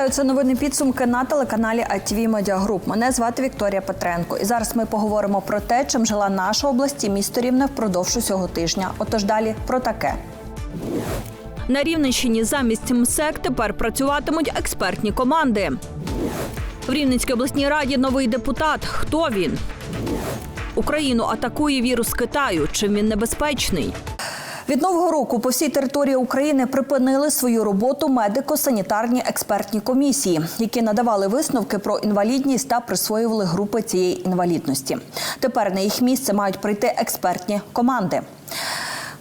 Вітаю, це новини підсумки на телеканалі Media Group. Мене звати Вікторія Петренко. І зараз ми поговоримо про те, чим жила наша область і місто Рівне впродовж усього тижня. Отож далі про таке. На Рівненщині замість МСЕК тепер працюватимуть експертні команди. В Рівненській обласній раді новий депутат. Хто він? Україну атакує вірус Китаю. Чим він небезпечний? Від нового року по всій території України припинили свою роботу медико-санітарні експертні комісії, які надавали висновки про інвалідність та присвоювали групи цієї інвалідності. Тепер на їх місце мають прийти експертні команди.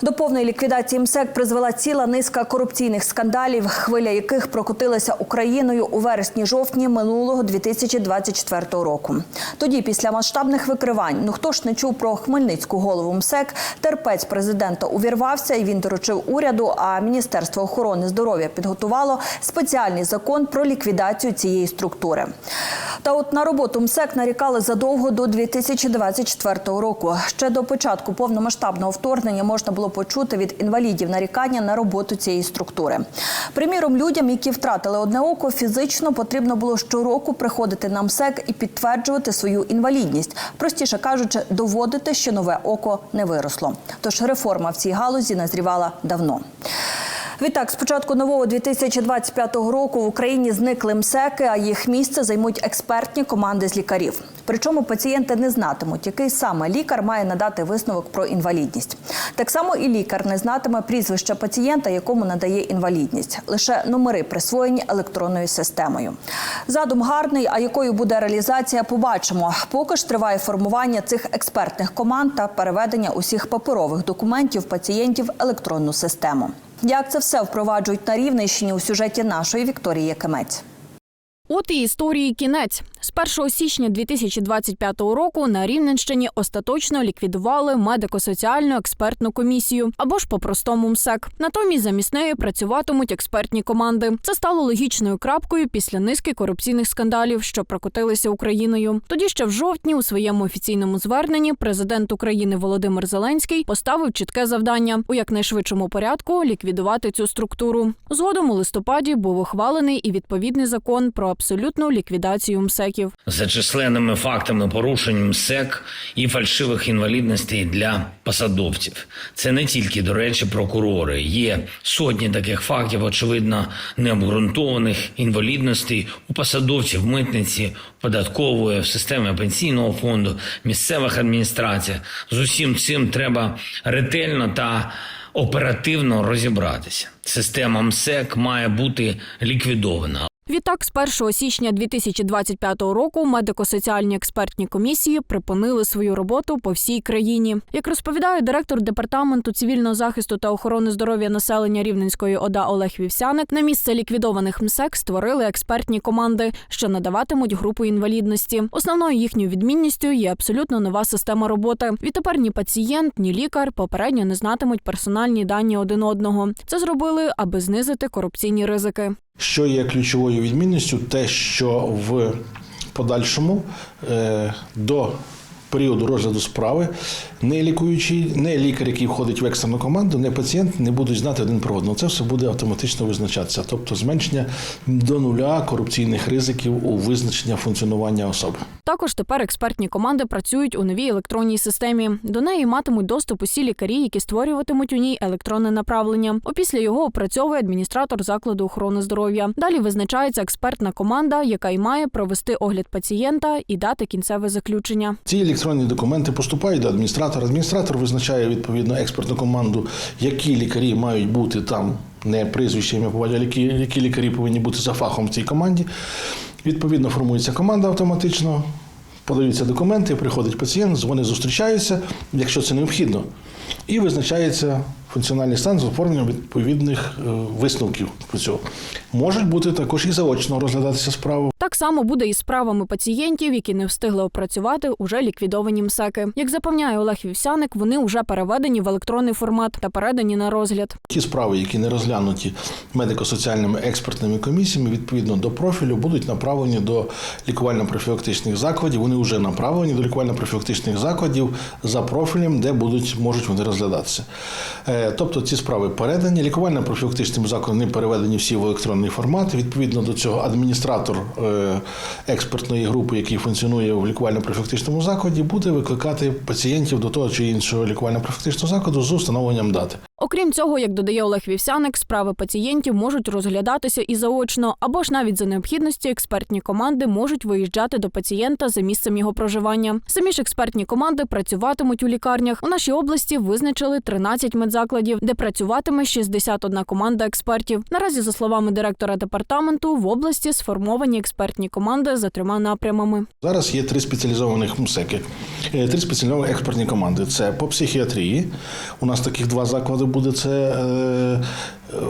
До повної ліквідації МСЕК призвела ціла низка корупційних скандалів, хвиля яких прокотилася Україною у вересні-жовтні минулого 2024 року. Тоді, після масштабних викривань, ну хто ж не чув про Хмельницьку голову МСЕК, терпець президента увірвався, і він доручив уряду. А Міністерство охорони здоров'я підготувало спеціальний закон про ліквідацію цієї структури. Та от на роботу МСЕК нарікали задовго до 2024 року. Ще до початку повномасштабного вторгнення можна було почути від інвалідів нарікання на роботу цієї структури. Приміром, людям, які втратили одне око, фізично потрібно було щороку приходити на МСЕК і підтверджувати свою інвалідність. Простіше кажучи, доводити, що нове око не виросло. Тож реформа в цій галузі назрівала давно. Відтак, з початку нового 2025 року в Україні зникли МСЕКи, а їх місце займуть експертні команди з лікарів. Причому пацієнти не знатимуть, який саме лікар має надати висновок про інвалідність. Так само і лікар не знатиме прізвища пацієнта, якому надає інвалідність. Лише номери присвоєні електронною системою. Задум гарний, а якою буде реалізація, побачимо. Поки ж триває формування цих експертних команд та переведення усіх паперових документів пацієнтів в електронну систему. Як це все впроваджують на Рівненщині у сюжеті нашої Вікторії Кемець? От і історії кінець. З 1 січня 2025 року на Рівненщині остаточно ліквідували медико-соціальну експертну комісію або ж по-простому МСЕК. Натомість замість неї працюватимуть експертні команди. Це стало логічною крапкою після низки корупційних скандалів, що прокотилися Україною. Тоді ще в жовтні у своєму офіційному зверненні президент України Володимир Зеленський поставив чітке завдання у якнайшвидшому порядку ліквідувати цю структуру. Згодом у листопаді був ухвалений і відповідний закон про абсолютну ліквідацію МСЕКів. за численними фактами порушень МСЕК і фальшивих інвалідностей для посадовців. Це не тільки, до речі, прокурори. Є сотні таких фактів, очевидно, необґрунтованих інвалідностей у посадовців митниці, податкової, в системі пенсійного фонду, місцевих адміністраціях. З усім цим треба ретельно та оперативно розібратися. Система МСЕК має бути ліквідована. Відтак, з 1 січня 2025 року медико-соціальні експертні комісії припинили свою роботу по всій країні. Як розповідає директор департаменту цивільного захисту та охорони здоров'я населення Рівненської ОДА Олег Вівсяник, на місце ліквідованих МСЕК створили експертні команди, що надаватимуть групу інвалідності. Основною їхньою відмінністю є абсолютно нова система роботи. Відтепер ні пацієнт, ні лікар попередньо не знатимуть персональні дані один одного. Це зробили, аби знизити корупційні ризики. Що є ключовою відмінністю, те, що в подальшому е, до періоду розгляду справи не лікуючий, не лікар, який входить в екстрену команду, не пацієнт не будуть знати один про одного. Це все буде автоматично визначатися, тобто зменшення до нуля корупційних ризиків у визначення функціонування особи. Також тепер експертні команди працюють у новій електронній системі. До неї матимуть доступ усі лікарі, які створюватимуть у ній електронне направлення. Опісля його опрацьовує адміністратор закладу охорони здоров'я. Далі визначається експертна команда, яка й має провести огляд пацієнта і дати кінцеве заключення. Ці електронні документи поступають до адміністратора. Адміністратор визначає відповідно експертну команду, які лікарі мають бути там, не прізвище, ім'я по батькові, які, які лікарі повинні бути за фахом в цій команді. Відповідно, формується команда автоматично, подаються документи, приходить пацієнт, вони зустрічаються, якщо це необхідно, і визначається функціональний стан з оформленням відповідних е, висновків про цього. Можуть бути також і заочно розглядатися справи. Так само буде і справами пацієнтів, які не встигли опрацювати уже ліквідовані МСЕКи. Як запевняє Олег Вівсяник, вони вже переведені в електронний формат та передані на розгляд. Ті справи, які не розглянуті медико-соціальними експертними комісіями, відповідно до профілю, будуть направлені до лікувально-профілактичних закладів. Вони вже направлені до лікувально-профілактичних закладів за профілем, де будуть можуть вони розглядатися. Тобто ці справи передані, лікувально-профілактичним закладом не переведені всі в електронний формат. Відповідно до цього адміністратор е, експертної групи, який функціонує в лікувально-профілактичному закладі, буде викликати пацієнтів до того чи іншого лікувально-профілактичного закладу з установленням дати. Окрім цього, як додає Олег Вівсяник, справи пацієнтів можуть розглядатися і заочно, або ж навіть за необхідності експертні команди можуть виїжджати до пацієнта за місцем його проживання. Самі ж експертні команди працюватимуть у лікарнях. У нашій області визначили 13 медзакладів, де працюватиме 61 команда експертів. Наразі, за словами директора департаменту, в області сформовані експертні команди за трьома напрямами. Зараз є три спеціалізованих МСЕКи, е, три спеціалізовані експертні команди. Це по психіатрії. У нас таких два заклади буде: це е,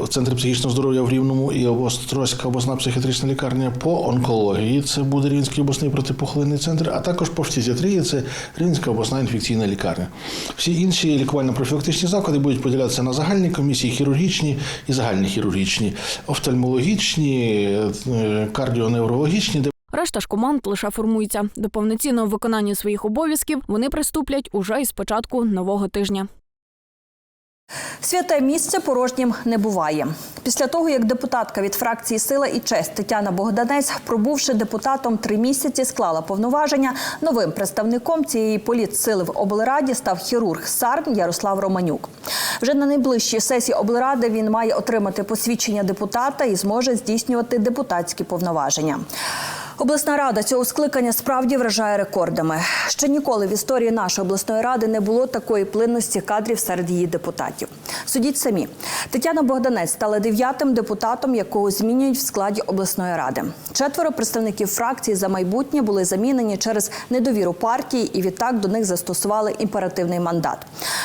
Центр психічного здоров'я в Рівному і Острозька обласна психіатрична лікарня. По онкології це буде Рівненський обласний протипохолений центр, а також по фтизіатрії це Рівненська обласна інфекційна лікарня. Всі інші лікувально-профілактичні заклади будуть поділятися на загальні комісії, хірургічні і загальні хірургічні, офтальмологічні, е, кардіоневрологічні, де Решта ж команд лише формується. До повноцінного виконання своїх обов'язків вони приступлять уже із початку нового тижня. Святе місце порожнім не буває. Після того, як депутатка від фракції Сила і честь Тетяна Богданець, пробувши депутатом три місяці, склала повноваження. Новим представником цієї політсили в облраді став хірург САРН Ярослав Романюк. Вже на найближчій сесії облради він має отримати посвідчення депутата і зможе здійснювати депутатські повноваження. Обласна рада цього скликання справді вражає рекордами. Ще ніколи в історії нашої обласної ради не було такої плинності кадрів серед її депутатів. Судіть самі. Тетяна Богданець стала дев'ятим депутатом, якого змінюють в складі обласної ради. Четверо представників фракції за майбутнє були замінені через недовіру партії, і відтак до них застосували імперативний мандат.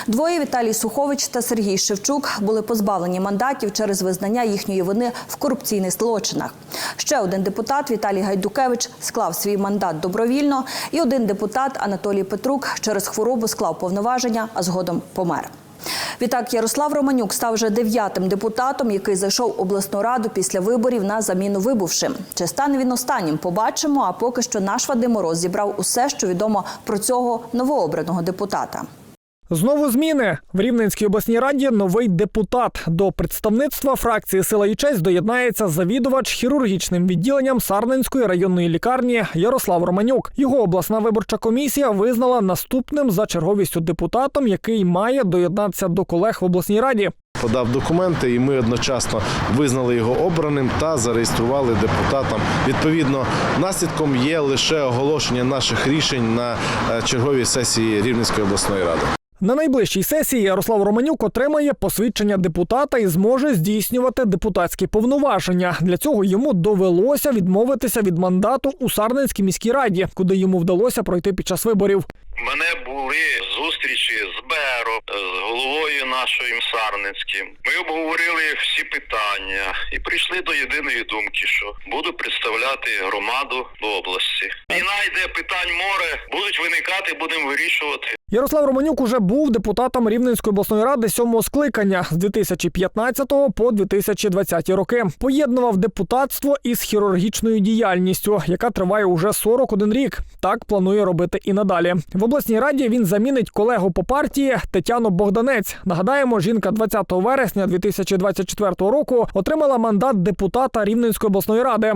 Двоє Віталій Сухович та Сергій Шевчук були позбавлені мандатів через визнання їхньої вини в корупційних злочинах. Ще один депутат Віталій Гайдукевич склав свій мандат добровільно, і один депутат Анатолій Петрук через хворобу склав повноваження, а згодом помер. Відтак Ярослав Романюк став вже дев'ятим депутатом, який зайшов обласну раду після виборів на заміну вибувшим. Чи стане він останнім? Побачимо. А поки що наш Вадим Мороз зібрав усе, що відомо про цього новообраного депутата. Знову зміни в Рівненській обласній раді новий депутат. До представництва фракції Сила і честь доєднається завідувач хірургічним відділенням Сарненської районної лікарні Ярослав Романюк. Його обласна виборча комісія визнала наступним за черговістю депутатом, який має доєднатися до колег в обласній раді. подав документи, і ми одночасно визнали його обраним та зареєстрували депутатом. Відповідно, наслідком є лише оголошення наших рішень на е, черговій сесії Рівненської обласної ради. На найближчій сесії Ярослав Романюк отримає посвідчення депутата і зможе здійснювати депутатські повноваження. Для цього йому довелося відмовитися від мандату у Сарненській міській раді, куди йому вдалося пройти під час виборів. Мене були зустрічі з Беро, з головою нашою Сарницьким. Ми обговорили всі питання і прийшли до єдиної думки, що буду представляти громаду в області. Війна йде питань море, будуть виникати, будемо вирішувати. Ярослав Романюк уже був депутатом Рівненської обласної ради сьомого скликання з 2015 по 2020 роки. Поєднував депутатство із хірургічною діяльністю, яка триває уже 41 рік. Так планує робити і надалі. В обласній раді він замінить колегу по партії Тетяну Богданець. Нагадаємо, жінка 20 вересня 2024 року отримала мандат депутата Рівненської обласної ради.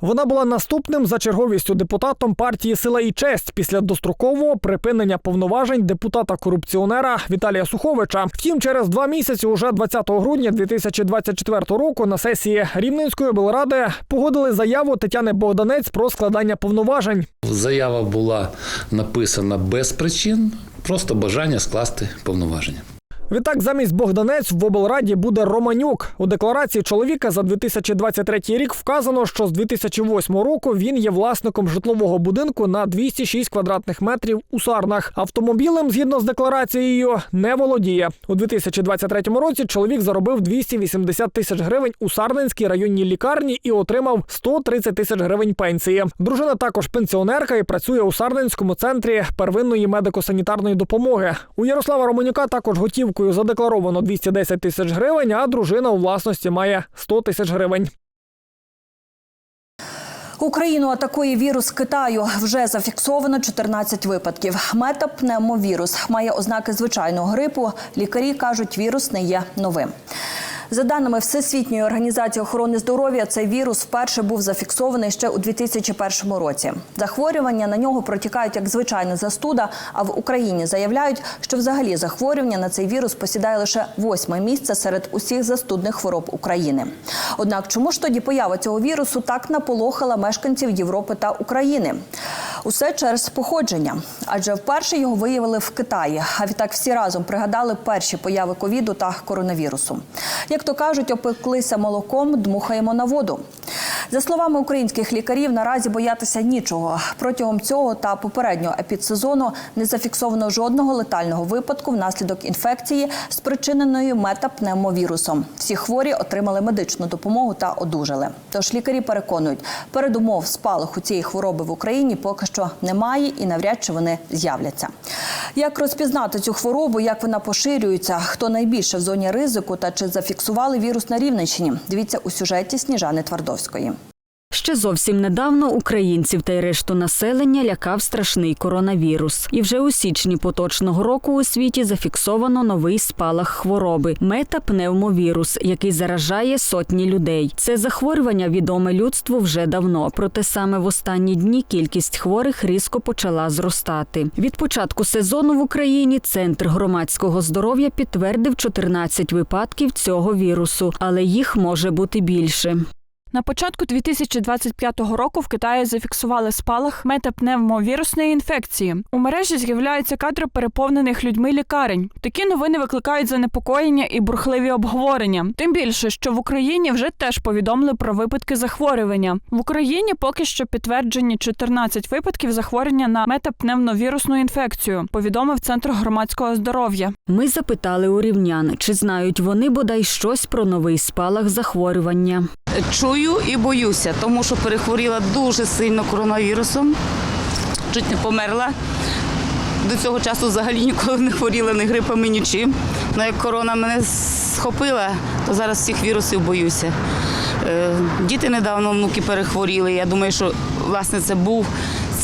Вона була наступним за черговістю депутатом партії Сила і честь після дострокового припинення повноважень депутата-корупціонера Віталія Суховича. Втім, через два місяці, уже 20 грудня 2024 року, на сесії Рівненської облради погодили заяву Тетяни Богданець про складання повноважень. Заява була написана без причин, просто бажання скласти повноваження. Відтак, замість Богданець в облраді буде Романюк. У декларації чоловіка за 2023 рік вказано, що з 2008 року він є власником житлового будинку на 206 квадратних метрів у Сарнах. Автомобілем, згідно з декларацією, не володіє. У 2023 році чоловік заробив 280 тисяч гривень у Сарненській районній лікарні і отримав 130 тисяч гривень пенсії. Дружина також пенсіонерка і працює у Сарненському центрі первинної медико-санітарної допомоги. У Ярослава Романюка також готівкою задекларовано 210 тисяч гривень, а дружина у власності має 100 тисяч гривень. Україну атакує вірус Китаю. Вже зафіксовано 14 випадків. Метапневмовірус має ознаки звичайного грипу. Лікарі кажуть, вірус не є новим. За даними Всесвітньої організації охорони здоров'я, цей вірус вперше був зафіксований ще у 2001 році. Захворювання на нього протікають як звичайна застуда. А в Україні заявляють, що взагалі захворювання на цей вірус посідає лише восьме місце серед усіх застудних хвороб України. Однак, чому ж тоді поява цього вірусу так наполохала мешканців Європи та України? Усе через походження, адже вперше його виявили в Китаї. А відтак всі разом пригадали перші появи ковіду та коронавірусу. Як то кажуть, опеклися молоком, дмухаємо на воду. За словами українських лікарів, наразі боятися нічого. Протягом цього та попереднього епідсезону не зафіксовано жодного летального випадку внаслідок інфекції, спричиненої метапневмовірусом. Всі хворі отримали медичну допомогу та одужали. Тож лікарі переконують, передумов спалаху цієї хвороби в Україні поки що немає і навряд чи вони з'являться. Як розпізнати цю хворобу, як вона поширюється, хто найбільше в зоні ризику та чи зафіксували вірус на Рівненщині? Дивіться у сюжеті Сніжани Твардовської. Ще зовсім недавно українців та й решту населення лякав страшний коронавірус. І вже у січні поточного року у світі зафіксовано новий спалах хвороби метапневмовірус, який заражає сотні людей. Це захворювання відоме людству вже давно. Проте саме в останні дні кількість хворих різко почала зростати. Від початку сезону в Україні центр громадського здоров'я підтвердив 14 випадків цього вірусу, але їх може бути більше. На початку 2025 року в Китаї зафіксували спалах метапневмовірусної інфекції. У мережі з'являються кадри переповнених людьми лікарень. Такі новини викликають занепокоєння і бурхливі обговорення. Тим більше, що в Україні вже теж повідомили про випадки захворювання. В Україні поки що підтверджені 14 випадків захворювання на метапневмовірусну інфекцію. Повідомив центр громадського здоров'я. Ми запитали у рівнян, чи знають вони бодай щось про новий спалах захворювання. Чую і боюся, тому що перехворіла дуже сильно коронавірусом, чуть не померла. До цього часу взагалі ніколи не хворіла ні грипами, нічим. Ну як корона мене схопила, то зараз всіх вірусів боюся. Е, Діти недавно внуки перехворіли. Я думаю, що власне це був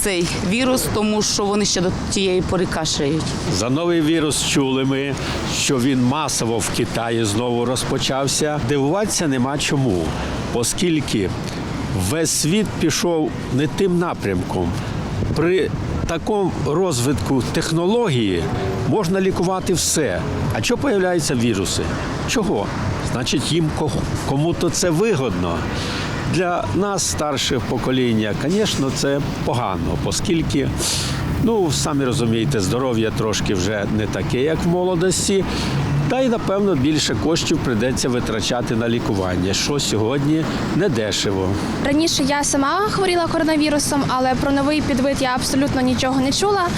цей вірус, тому що вони ще до тієї пори кашляють. За новий вірус чули ми, що він масово в Китаї знову розпочався. Дивуватися нема чому, оскільки весь світ пішов не тим напрямком. При такому розвитку технології можна лікувати все. А чого появляються віруси? Чого? Значить, їм ко- кому-то це вигодно. Для нас, старших покоління, звісно, це погано, оскільки, ну, самі розумієте, здоров'я трошки вже не таке, як в молодості. Та й, напевно, більше коштів прийдеться витрачати на лікування, що сьогодні не дешево. Раніше я сама хворіла коронавірусом, але про новий підвид я абсолютно нічого не чула.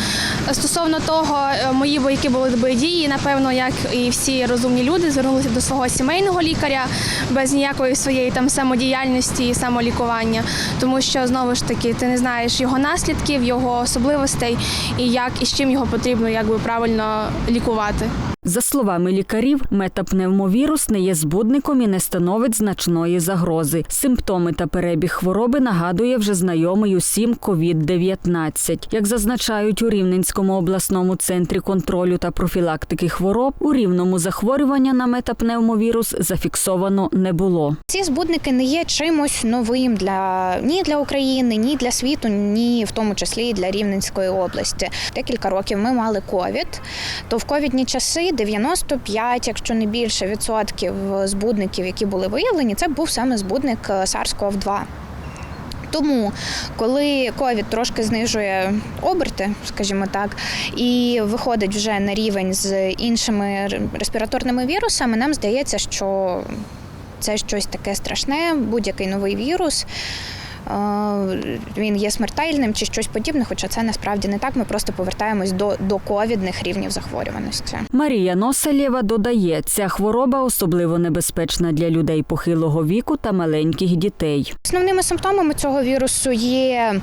Стосовно того, е, мої вояки були дії, напевно, як і всі розумні люди, звернулися до свого сімейного лікаря без ніякої своєї там самодіяльності і самолікування, тому що знову ж таки ти не знаєш його наслідків, його особливостей і як і з чим його потрібно якби правильно лікувати. За словами лікарів, метапневмовірус не є збудником і не становить значної загрози. Симптоми та перебіг хвороби нагадує вже знайомий усім COVID-19. Як зазначають у Рівненському обласному центрі контролю та профілактики хвороб, у рівному захворювання на метапневмовірус зафіксовано не було. Ці збудники не є чимось новим для ні для України, ні для світу, ні в тому числі і для Рівненської області. Декілька років ми мали ковід. То в ковідні часи 95, якщо не більше відсотків збудників, які були виявлені, це був саме збудник е, SARS-CoV-2. Тому, коли ковід трошки знижує оберти, скажімо так, і виходить вже на рівень з іншими респіраторними вірусами, нам здається, що це щось таке страшне, будь-який новий вірус. Е, Він є смертельним чи щось подібне, хоча це насправді не так. Ми просто повертаємось до, до ковідних рівнів захворюваності. Marія Носалєва додає, ця хвороба особливо небезпечна для людей похилого віку та маленьких дітей. Основними симптомами цього вірусу є,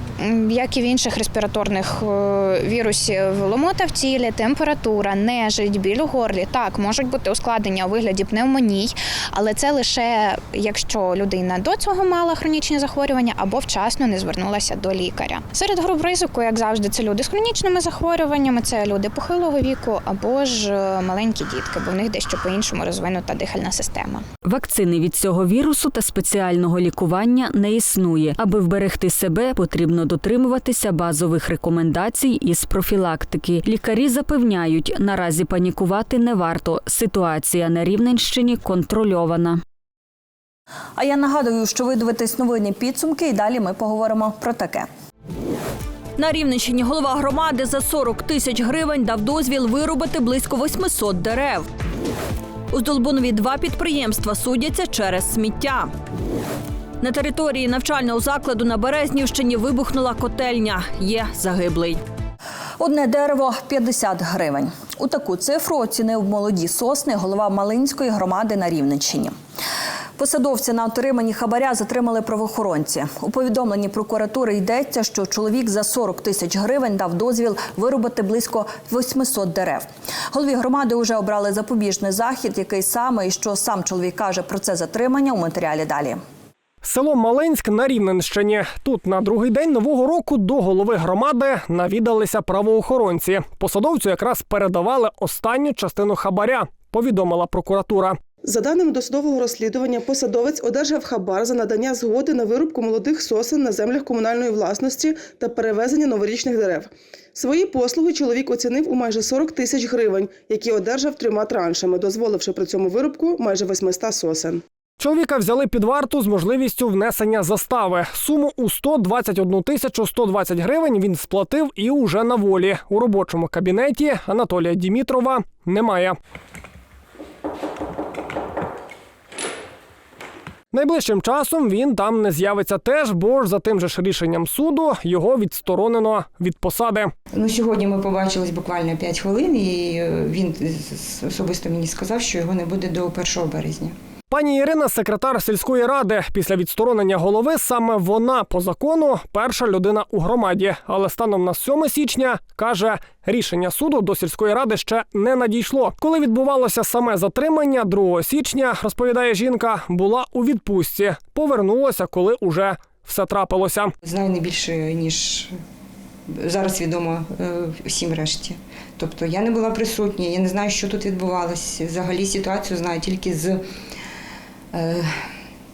як і в інших респіраторних е, вірусів, ломота в тілі, температура, нежить, біль у горлі. Так, можуть бути ускладнення у вигляді пневмоній, але це лише якщо людина до цього мала хронічні захворювання або або вчасно не звернулася до лікаря. Серед груп ризику, як завжди, це люди з хронічними захворюваннями, це люди похилого віку або ж е, маленькі дітки, бо в них дещо по-іншому розвинута дихальна система. Вакцини від цього вірусу та спеціального лікування не існує. Аби вберегти себе, потрібно дотримуватися базових рекомендацій із профілактики. Лікарі запевняють, наразі панікувати не варто. Ситуація на Рівненщині контрольована. А я нагадую, що ви дивитесь новини підсумки, і далі ми поговоримо про таке. На Рівненщині голова громади за 40 тисяч гривень дав дозвіл вирубити близько 800 дерев. У Здолбунові два підприємства судяться через сміття. На території навчального закладу на Березнівщині вибухнула котельня. Є загиблий. Одне дерево 50 гривень. У таку цифру оцінив молоді сосни голова Малинської громади на Рівненщині. Посадовця на отриманні хабаря затримали правоохоронці. У повідомленні прокуратури йдеться, що чоловік за 40 тисяч гривень дав дозвіл вирубати близько 800 дерев. Голові громади вже обрали запобіжний захід, який саме і що сам чоловік каже про це затримання у матеріалі далі. Село Малинськ на Рівненщині. Тут на другий день нового року до голови громади навідалися правоохоронці. Посадовцю якраз передавали останню частину хабаря. Повідомила прокуратура. За даними досудового розслідування, посадовець одержав хабар за надання згоди на вирубку молодих сосен на землях комунальної власності та перевезення новорічних дерев. Свої послуги чоловік оцінив у майже 40 тисяч гривень, які одержав трьома траншами, дозволивши при цьому вирубку майже 800 сосен. Чоловіка взяли під варту з можливістю внесення застави. Суму у 121 тисячу 120 гривень він сплатив і уже на волі. У робочому кабінеті Анатолія Дімітрова немає. Найближчим часом він там не з'явиться теж, бо ж за тим же ж рішенням суду його відсторонено від посади. Ну, сьогодні ми побачились буквально 5 хвилин, і е, він особисто мені сказав, що його не буде до 1 березня. Пані Ірина, секретар сільської ради, після відсторонення голови саме вона по закону перша людина у громаді. Але станом на 7 січня каже, рішення суду до сільської ради ще не надійшло. Коли відбувалося саме затримання 2 січня, розповідає жінка, була у відпустці. Повернулася, коли уже все трапилося. Знаю не більше, ніж зараз відомо е, всім решті. Тобто я не була присутня, я не знаю, що тут відбувалося. Взагалі ситуацію знаю тільки з,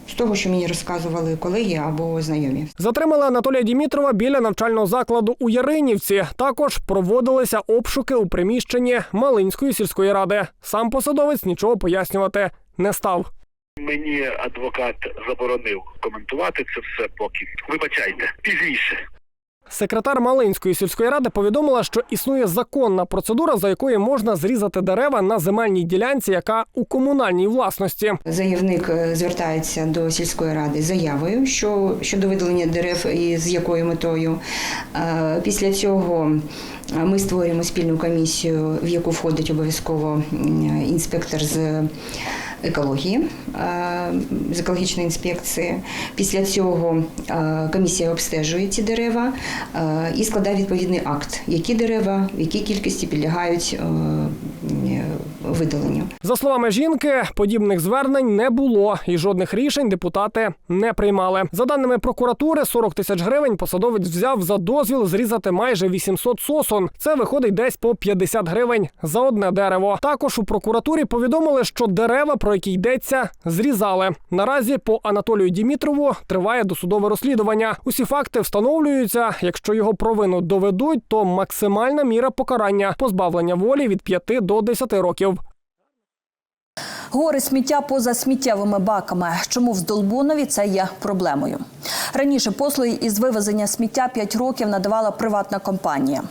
з того, що мені розказували колеги або знайомі. Затримали Анатолія Дімітрова біля навчального закладу у Яринівці. Також проводилися обшуки у приміщенні Малинської сільської ради. Сам посадовець нічого пояснювати не став. Мені адвокат заборонив коментувати це все поки. Вибачайте, пізніше. Секретар Малинської сільської ради повідомила, що існує законна процедура, за якою можна зрізати дерева на земельній ділянці, яка у комунальній власності. Заявник е, звертається до сільської ради заявою, що щодо видалення дерев і з якою метою. Е, Після цього е, ми створюємо спільну комісію, в яку входить обов'язково інспектор з екології, е, з екологічної інспекції. Після цього е, комісія обстежує ці дерева е, і складає відповідний акт, які дерева, в якій кількості підлягають видаленню. За словами жінки, подібних звернень не було, і жодних рішень депутати не приймали. За даними прокуратури, 40 тисяч гривень посадовець взяв за дозвіл зрізати майже 800 сосон. Це виходить десь по 50 гривень за одне дерево. Також у прокуратурі повідомили, що дерева, про які йдеться, зрізали. Наразі по Анатолію Дімітрову триває досудове розслідування. Усі факти встановлюються. Якщо його провину доведуть, то максимальна міра покарання позбавлення волі від 5 до 10 років. Гори сміття поза сміттєвими баками. Чому в Здолбунові це є проблемою? Раніше послуги із вивезення сміття 5 років надавала приватна компанія.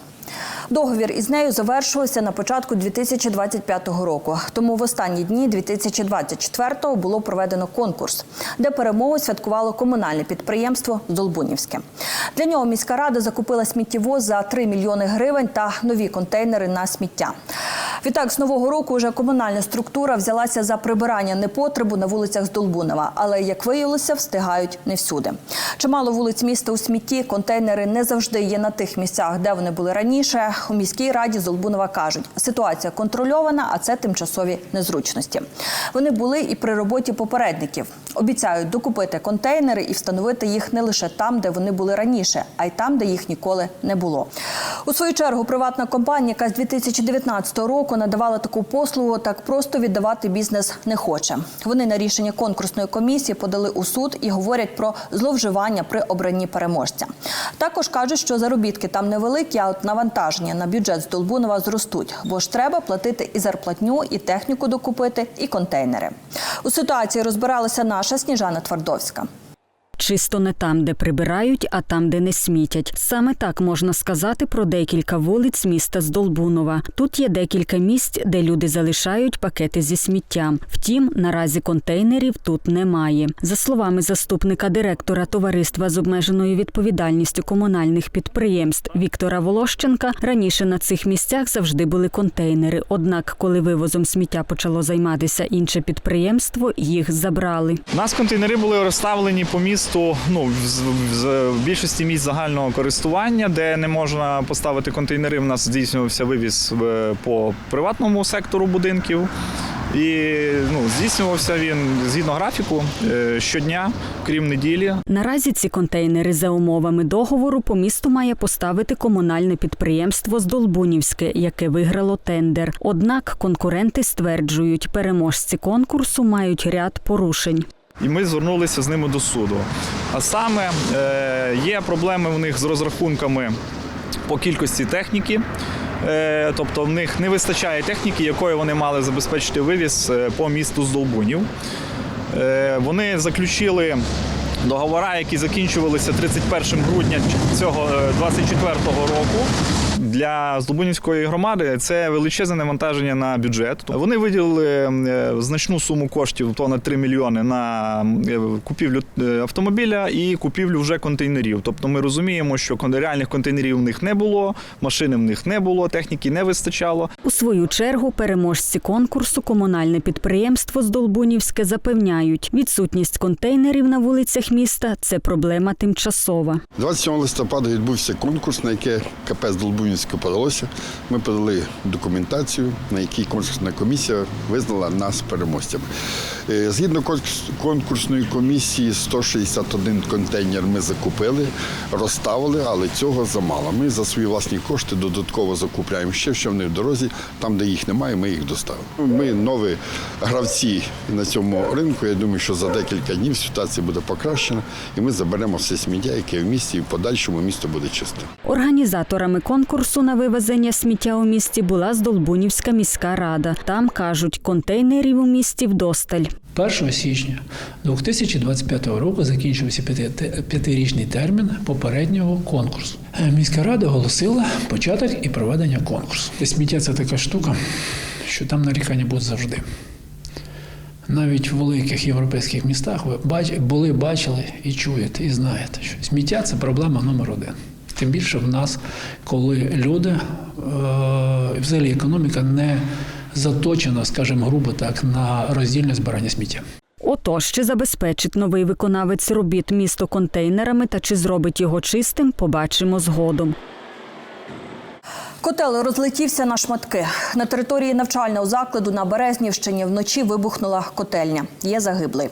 Договір із нею завершився на початку 2025 року. Тому в останні дні 2024-го було проведено конкурс, де перемогу святкувало комунальне підприємство Здолбунівське. Для нього міська рада закупила сміттєвоз за 3 мільйони гривень та нові контейнери на сміття. Відтак, з нового року вже комунальна структура взялася за прибирання непотребу на вулицях Здолбунова, але як виявилося, встигають не всюди. Чимало вулиць міста у смітті, контейнери не завжди є на тих місцях, де вони були раніше. У міській раді Здолбунова кажуть, ситуація контрольована, а це тимчасові незручності. Вони були і при роботі попередників. Обіцяють докупити контейнери і встановити їх не лише там, де вони були раніше, а й там, де їх ніколи не було. У свою чергу приватна компанія, яка з 2019 року надавала таку послугу, так просто віддавати бізнес не хоче. Вони на рішення конкурсної комісії подали у суд і говорять про зловживання при обранні переможця. Також кажуть, що заробітки там невеликі, а от навантаження на бюджет з Долбунова зростуть, бо ж треба платити і зарплатню, і техніку докупити, і контейнери. У ситуації розбиралася наша Сніжана Твардовська. Чисто не там, де прибирають, а там, де не смітять. Саме так можна сказати про декілька вулиць міста Здолбунова. Тут є декілька місць, де люди залишають пакети зі сміттям. Втім, наразі контейнерів тут немає. За словами заступника директора товариства з обмеженою відповідальністю комунальних підприємств Віктора Волощенка, раніше на цих місцях завжди були контейнери. Однак, коли вивозом сміття почало займатися інше підприємство, їх забрали. У нас контейнери були розставлені по місту ну, в, в, в більшості місць загального користування, де не можна поставити контейнери. У нас здійснювався вивіз е, по приватному сектору будинків. І ну, здійснювався він згідно графіку е, щодня, крім неділі. Наразі ці контейнери за умовами договору по місту має поставити комунальне підприємство Здолбунівське, яке виграло тендер. Однак конкуренти стверджують, переможці конкурсу мають ряд порушень. І ми звернулися з ними до суду. А саме е, є проблеми в них з розрахунками по кількості техніки. Е, Тобто в них не вистачає техніки, якою вони мали забезпечити вивіз е, по місту Здолбунів. Е, Вони заключили договори, які закінчувалися 31 грудня цього 24 року. Для Здолбунівської громади це величезне навантаження на бюджет. Вони виділили е, значну суму коштів, понад 3 мільйони на е, купівлю е, автомобіля і купівлю вже контейнерів. Тобто ми розуміємо, що кон- реальних контейнерів в них не було, машини в них не було, техніки не вистачало. У свою чергу переможці конкурсу комунальне підприємство Здолбунівське запевняють, відсутність контейнерів на вулицях міста це проблема тимчасова. 27 листопада відбувся конкурс, на яке КП з Долбунівське подалося. Ми подали документацію, на якій конкурсна комісія визнала нас переможцями. Е, Згідно конкурсної комісії, 161 контейнер ми закупили, розставили, але цього замало. Ми за свої власні кошти додатково закупляємо ще, що вони в дорозі. Там, де їх немає, ми їх доставимо. Ми нові гравці на цьому ринку. Я думаю, що за декілька днів ситуація буде покращена, і ми заберемо все сміття, яке в місті, і в подальшому місто буде чисте. Організаторами конкурсу на вивезення сміття у місті була Здолбунівська міська рада. Там кажуть, контейнерів у місті вдосталь. 1 січня 2025 року закінчився п'ятирічний термін попереднього конкурсу. Е, Міська рада оголосила початок і проведення конкурсу. Сміття це така штука, що там нарікання будуть завжди. Навіть в великих європейських містах ви були, бачили і чуєте, і знаєте, що сміття це проблема номер один. Тим більше в нас, коли люди, е, взагалі економіка не заточена, скажімо, грубо так, на роздільне збирання сміття. Отож, чи забезпечить новий виконавець робіт місто контейнерами та чи зробить його чистим, побачимо згодом. Котел розлетівся на шматки. На території навчального закладу на Березнівщині вночі вибухнула котельня. Є загиблий.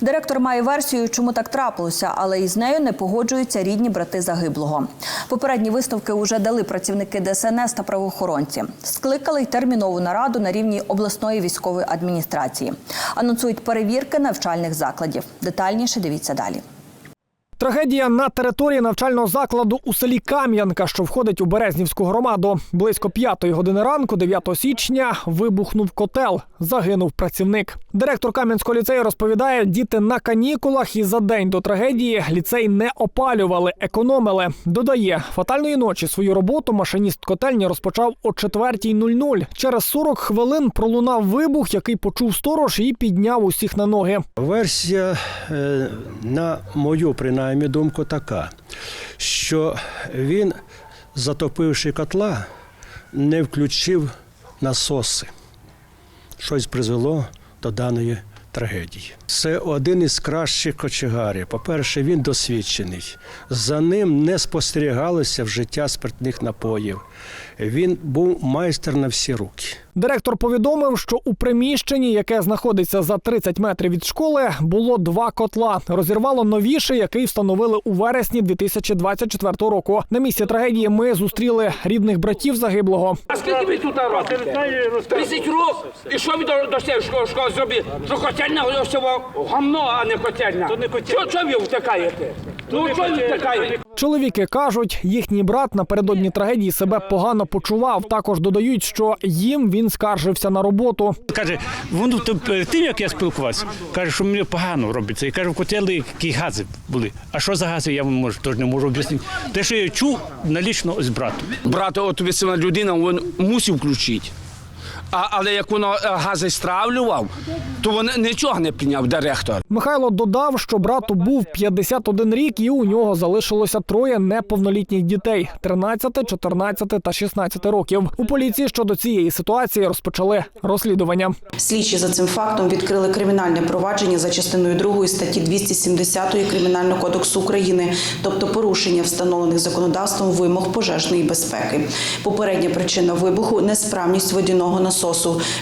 Директор має версію, чому так трапилося, але із нею не погоджуються рідні брати загиблого. Попередні висновки вже дали працівники ДСНС та правоохоронці. Скликали й термінову нараду на рівні обласної військової адміністрації. Анонсують перевірки навчальних закладів. Детальніше дивіться далі. Трагедія на території навчального закладу у селі Кам'янка, що входить у Березнівську громаду. Близько п'ятої години ранку, 9 січня, вибухнув котел. Загинув працівник. Директор Кам'янського ліцею розповідає, діти на канікулах і за день до трагедії ліцей не опалювали, економили. Додає, фатальної ночі свою роботу машиніст котельні розпочав о 4.00. Через 40 хвилин пролунав вибух, який почув сторож і підняв усіх на ноги. Версія, е, на мою принаймні думку, така, що він, затопивши котла, не включив насоси. Щось призвело до даної трагедії. Це один із кращих кочегарів. По-перше, він досвідчений. За ним не спостерігалося вжиття спиртних напоїв. Він був майстер на всі руки. Директор повідомив, що у приміщенні, яке знаходиться за 30 метрів від школи, було два котла. Розірвало новіший, який встановили у вересні 2024 року. На місці трагедії ми зустріли рідних братів загиблого. А скільки ви тут років? 30 років. І що ви до, до школи, школи зробили? Що котельня ось гамно, а не котельня. Що, що ви втикаєте? Ну? Чоловіки кажуть, їхній брат напередодні трагедії себе погано почував. Також додають, що їм він скаржився на роботу. Каже, воно то тим, як я спілкувався, каже, що мені погано робиться. І каже, в котелі які гази були. А що за гази, я вам можу, теж не можу об'яснити. Те, що я чув налічно з братом. Брат, от весела людина, він мусив включити. А, але як воно е, гази стравлював, то він нічого не прийняв директор. Михайло додав, що брату був 51 рік, і у нього залишилося троє неповнолітніх дітей: 13, 14 та 16 років. У поліції щодо цієї ситуації розпочали розслідування. Слідчі за цим фактом відкрили кримінальне провадження за частиною 2 статті 270 Кримінального кодексу України, тобто порушення встановлених законодавством вимог пожежної безпеки. Попередня причина вибуху несправність водяного насосу.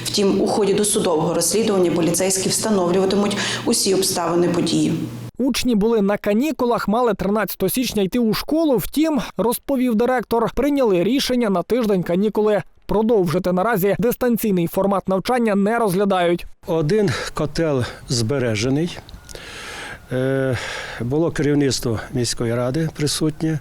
Втім, у ході досудового розслідування поліцейські встановлюватимуть усі обставини події. Учні були на канікулах, мали 13 січня йти у школу. Втім, розповів директор, прийняли рішення на тиждень канікули продовжити. Наразі дистанційний формат навчання не розглядають. Один котел збережений. Е, Було керівництво міської ради присутнє.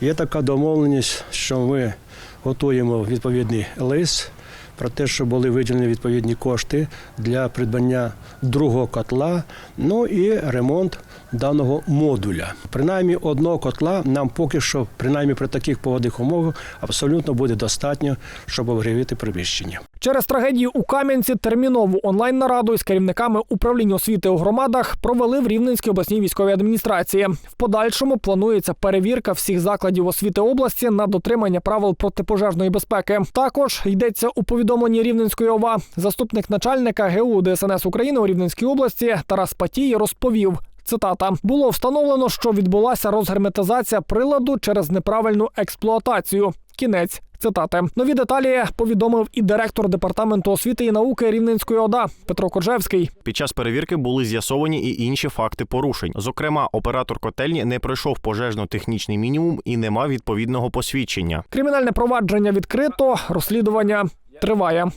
Є така домовленість, що ми готуємо відповідний лист про те, що були виділені відповідні кошти для придбання другого котла, ну і ремонт даного модуля. Принаймні одного котла нам поки що, принаймні при таких погодних умовах, абсолютно буде достатньо, щоб обігрівати приміщення. Через трагедію у Кам'янці термінову онлайн-нараду із керівниками управління освіти у громадах провели в Рівненській обласній військовій адміністрації. В подальшому планується перевірка всіх закладів освіти області на дотримання правил протипожежної безпеки. Також йдеться у повідомленні Рівненської ОВА. Заступник начальника ГУ ДСНС України у Рівненській області Тарас Патій розповів. Цитата було встановлено, що відбулася розгерметизація приладу через неправильну експлуатацію. Кінець цитати. Нові деталі повідомив і директор департаменту освіти і науки Рівненської ОДА Петро Коджевський. Під час перевірки були з'ясовані і інші факти порушень. Зокрема, оператор котельні не пройшов пожежно-технічний мінімум і не мав відповідного посвідчення. Кримінальне провадження відкрито, розслідування триває.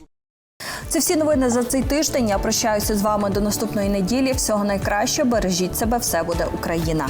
Це всі новини за цей тиждень. Я прощаюся з вами до наступної неділі. Всього найкраще Бережіть себе, все буде Україна.